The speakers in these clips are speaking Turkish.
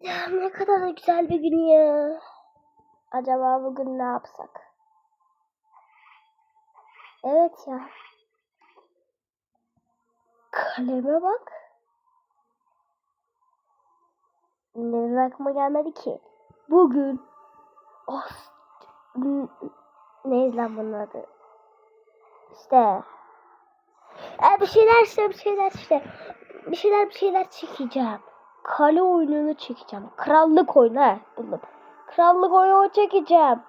Ya ne kadar da güzel bir gün ya. Acaba bugün ne yapsak? Evet ya. Kaleme bak. Neden aklıma gelmedi ki? Bugün Ost... N- Neydi lan bunun adı? İşte. E, bir şeyler işte bir şeyler işte. Bir şeyler bir şeyler çekeceğim. Kale oyununu çekeceğim. Krallık oyunu ha buldum. Krallık oyunu çekeceğim.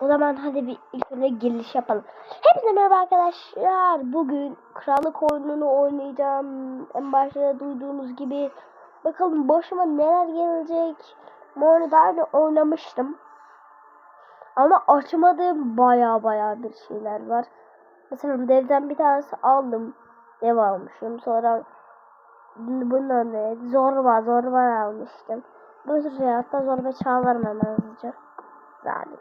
O zaman hadi bir ilk önce giriş yapalım. Hepinize merhaba arkadaşlar. Bugün krallık oyununu oynayacağım. En başta duyduğunuz gibi. Bakalım başıma neler gelecek. Önce oynamıştım. Ama açmadığım baya baya bir şeyler var. Mesela devden bir tanesi aldım. Dev almışım. Sonra bundan ne? Zorba, zorba almıştım. Bu tür şey hatta zorba çağlarım hemen hızlıca. Zalim.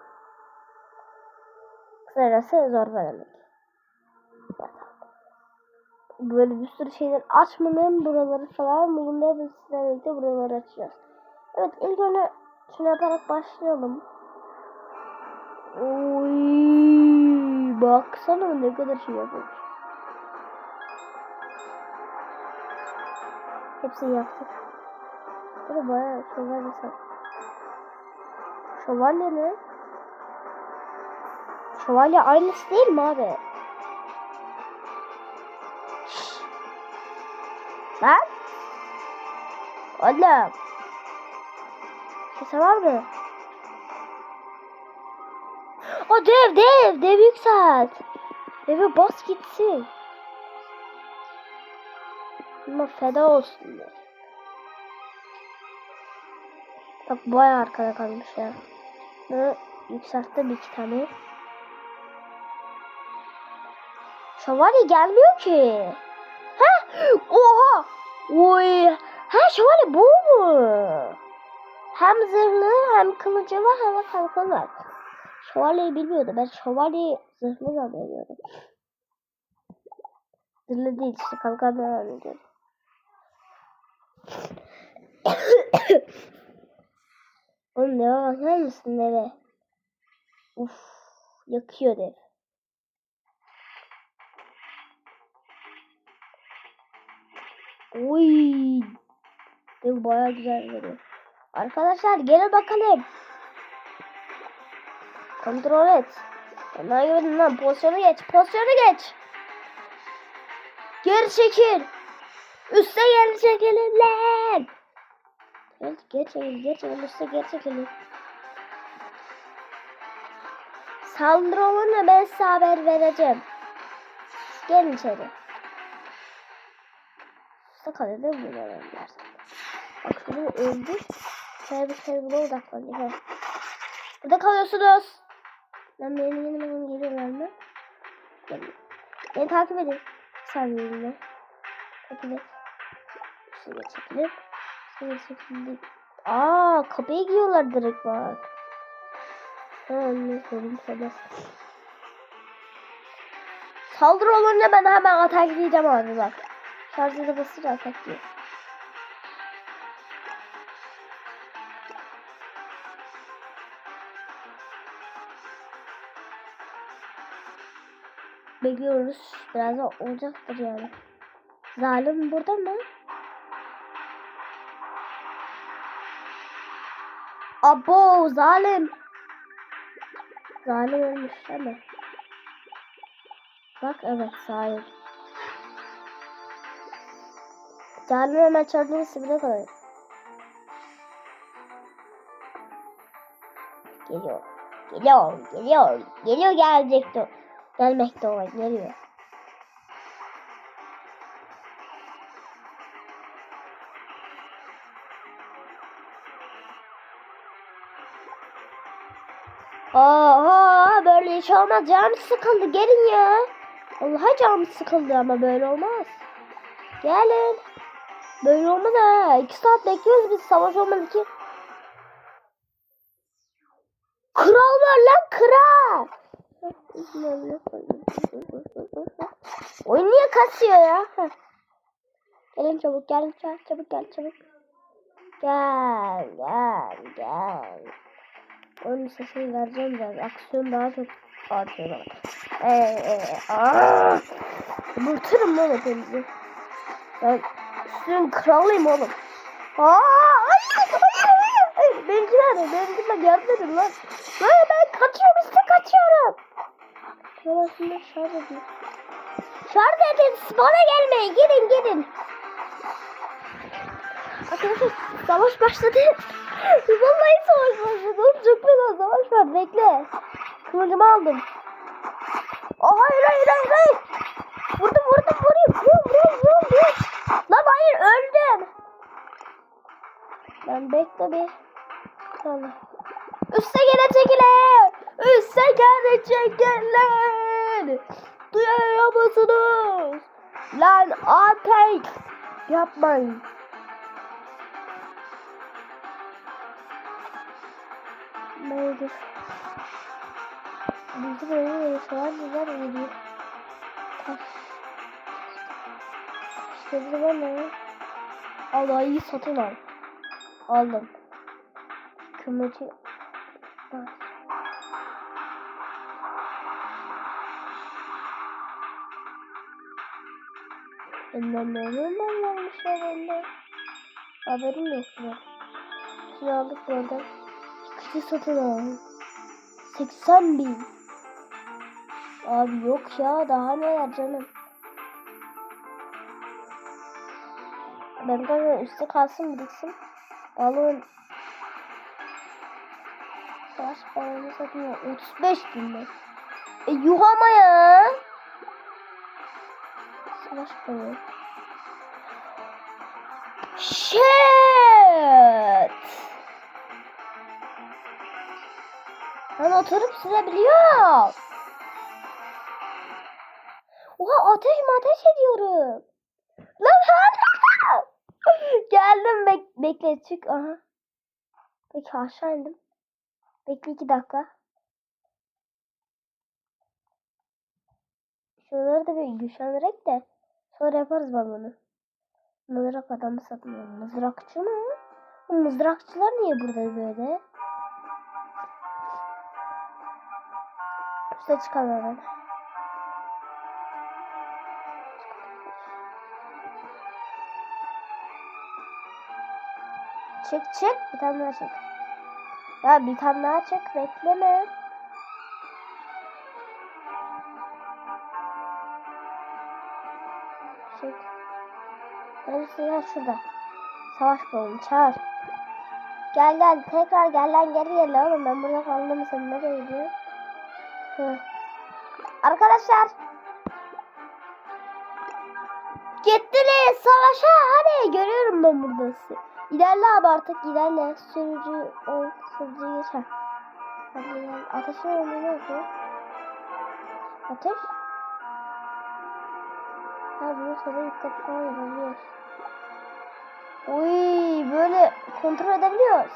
Kısacası zorba demek. Böyle bir sürü şeyler açmadım buraları falan. De biz sizlerle buraları açacağız. Evet ilk önce şunu yaparak başlayalım. Oy, baksana ne kadar şey yapmış. Hepsini yaptık. Böyle bayağı şövalye sen. Şövalye ne? Şövalye aynısı değil mi abi? Lan? Oğlum. Sesi var mı? O dev dev dev yükselt. Deve bas gitsin. Ama feda olsun. diye. Bak bayağı arkada kalmış ya. Ve yükselttim iki tane. Şövalye gelmiyor ki. Ha? Oha! Oy! Ha şövalye bu mu? Hem zırhlı hem kılıcı var hem de kalkanı var. Şövalyeyi bilmiyordum. Ben şövalyeyi zırhlı zannediyordum. Zırhlı değil işte kalkanı zannediyordum. Oğlum deve bakar mısın deve? Uf, yakıyor dev. Oy, dev baya güzel veriyor. Arkadaşlar gelin bakalım. Kontrol et. Ondan gibi lan pozisyonu geç. Pozisyonu geç. Geri çekil. Üste geri çekilin lan. Evet çekil. Geri çekil. Üste geri çekilin. Saldırı ben size haber vereceğim. Gelin içeri. Üste kalede mi veremezler? Bak şunu öldür. Şöyle bir şey buna odaklan. Gel. Burada kalıyorsunuz. Ben benim yanıma geliyorlar mı? Gelin. Beni takip edin. Sen benimle. Takip et. Şuraya çekilir. Aa kapıya giyiyorlar direkt bak. Ha ne sorun söylemez. Saldırı olunca ben hemen ataklayacağım abi bak. Şarjı basınca ataklayayım. Bekliyoruz. Birazdan olacaktır yani. Zalim burada mı? Abo zalim. Zalim ölmüş mi? Bak evet sahip. Zalim hemen çarpının sibine kalıyor. Geliyor. Geliyor. Geliyor. Geliyor gelecekti. Gelmekte olan geliyor. Oha böyle hiç olmaz. Canım sıkıldı. Gelin ya. Allah'a canım sıkıldı ama böyle olmaz. Gelin. Böyle olmaz ha. İki saat bekliyoruz biz. Savaş olmadı ki. Kral var lan kral. Oyun niye kasıyor ya? Heh. Gelin çabuk çabuk çabuk gel çabuk. Gel gel gel. Onun sesini vereceğim biraz. Aksiyon daha çok artıyor. Eee aaa. Yumurtarım lan hepinizi. Ben üstünün kralıyım oğlum. Aa, hayır, hayır, hayır, hayır. Benimkiler de, benimkiler yardım edin lan. Lan ben kaçıyorum, üstte kaçıyorum. Ben aslında şarj edeyim. Şarj edin, bana gelmeyin, gidin gidin. Arkadaşlar savaş başladı. Vallahi savaş başladı. Çok fena savaş var. Bekle. Kılıcımı aldım. Oh hayır hayır hayır hayır. Vurdum vurdum vurayım. Vur vur vur vur. Lan hayır öldüm. Ben bekle bir. Tamam. Üste gele çekilin. Üste gele çekilin. Duyuyor musunuz? Lan ateş. Yapmayın. Neydi? Bizim evin yaşayan güzel geliyor. Taş. İşte bizim ne? Al ayıyı satın al. Aldım. Kımıcı. Bak. Benden memnun varmışlar bende. Haberim yok ya. Şimdi aldık. Kışı satın al. 80 bin. Abi yok ya daha neler canım. Ben de üstte kalsın biriksin. Balon. Savaş balonu satın al. 35 bin mi? E yuh ama ya. Savaş balonu. Shit. Ben oturup sürebiliyorum. Oha ateş ateş ediyorum. Lan hala. Geldim bek bekle çık. Aha. Peki aşağı indim. Bekle iki dakika. Şuraları da bir güçlendirek de sonra yaparız balonu. Mızrak adamı satmıyor. Mızrakçı mı? Bu mızrakçılar niye burada böyle? Üste hemen. Çık çık. Bir tane daha çık. Ya bir tane daha çık. Bekleme. Çık. Neresi ya şurada. Savaş balonu çağır. Gel gel tekrar gel lan geri gel oğlum ben burada kaldım sen nereye gidiyorsun? Hı. Arkadaşlar Gittiniz savaşa hadi görüyorum ben burada sizi. İlerle abi artık ilerle. Sürücü ol sürücü geç. ha. Hadi ilerle. Ateşin önünde ne yapıyor? Ateş? Ha bunu sana yıkıp falan yapabiliyoruz. Uy böyle kontrol edebiliyoruz.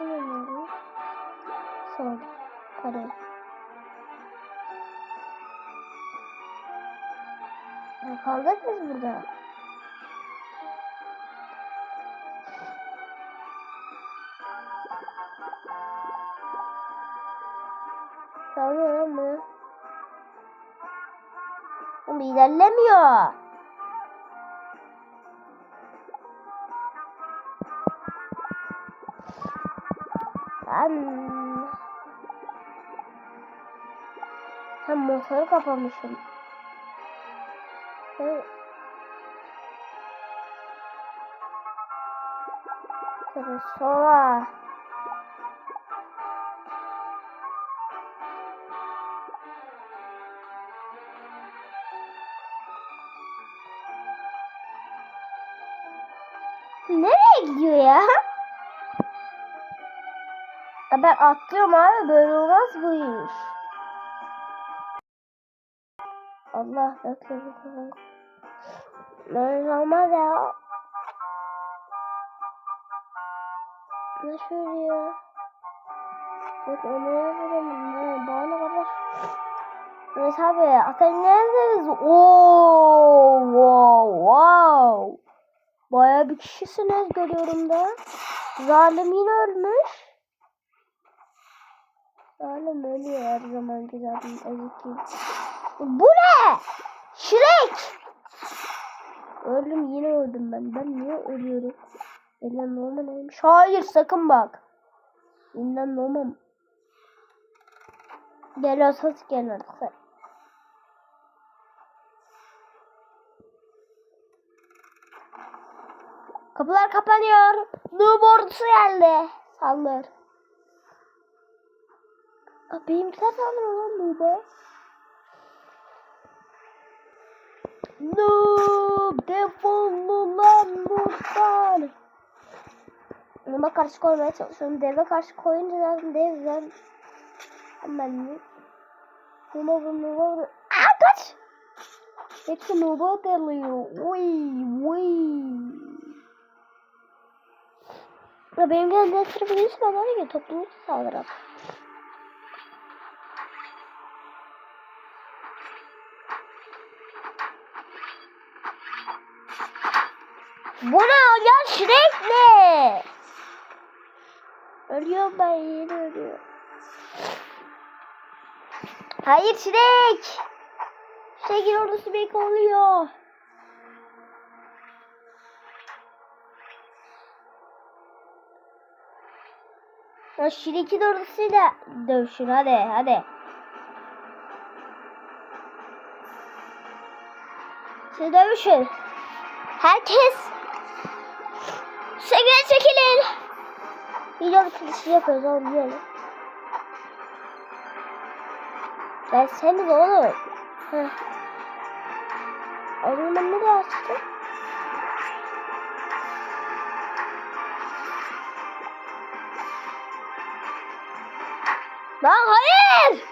Sola basamıyorum. Sol. Kare. Ya kaldık biz burada. Sağlıyor lan bu. Oğlum ilerlemiyor. Ben... Hem motoru kapamışım. Ben... Tabii sola. Nereye gidiyor ya? Ya Ben atlıyorum abi böyle olmaz bu iş. Allah bekle. Böyle olmaz ya. Ne ya? Dur onu yapalım. Ne? Bana kadar. Ahmet abi Ateş neredesiniz? Oo, wow, wow. Bayağı bir kişisiniz görüyorum da. Zalim yine ölmüş. Zalim ölüyor her zaman güzel ezik gibi. Bu ne? Şirek! Öldüm yine öldüm ben. Ben niye ölüyorum? Elinden normal neymiş? Hayır sakın bak. Elinden normal. Geliyorsanız gelin artık. sen. Kapılar kapanıyor. Noob ordusu geldi. Saldır. Aa, benimkiler saldırıyor lan Noob'a. Noob defol lan buradan. Noob'a karşı koymaya çalışıyorum. Deve karşı koyunca zaten dev zaten. Hemen? Noob'a vur Noob'a vur. Aa kaç! Hepsi Noob'a dalıyor. Uy uy. Ya benim geldiğim sırrı bilirsin ben var ya topluluk saldırım. Bu ne hocam Shrek ne? Ölüyorum ben yeni ölüyorum. Hayır Shrek. Shrek'in ordusu beni oluyor. Ya Shrek'in ordusuyla dövüşün hadi hadi. Siz dövüşün. Herkes seviyeye çekilin. Video bitirişi yapıyoruz oğlum böyle. Ben seni de oğlum. Heh. Oğlum ben nereye açtım? Lan hayır!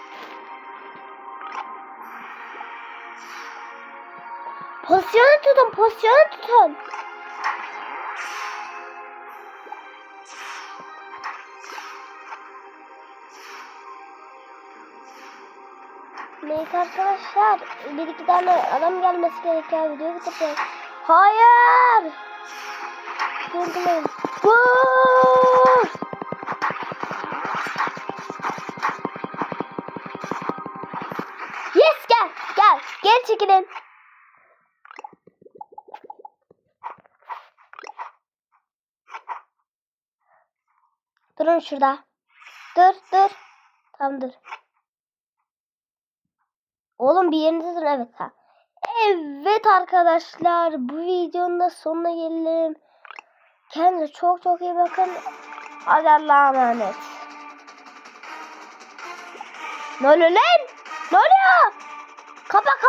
Pozisyonu tutun, pozisyonu tutun. Neyse arkadaşlar, bir iki tane adam gelmesi gerekiyor video bitireceğiz. Hayır! Durdurmayın. Vur! Yes gel, gel, gel çekilin. Durun şurada. Dur dur. Tamam dur. Oğlum bir yerinize durun. Evet ha. Evet arkadaşlar bu videonun da sonuna gelelim. Kendinize çok çok iyi bakın. Hadi Allah'a emanet. Ne oluyor lan? Ne oluyor? Kapa kapa.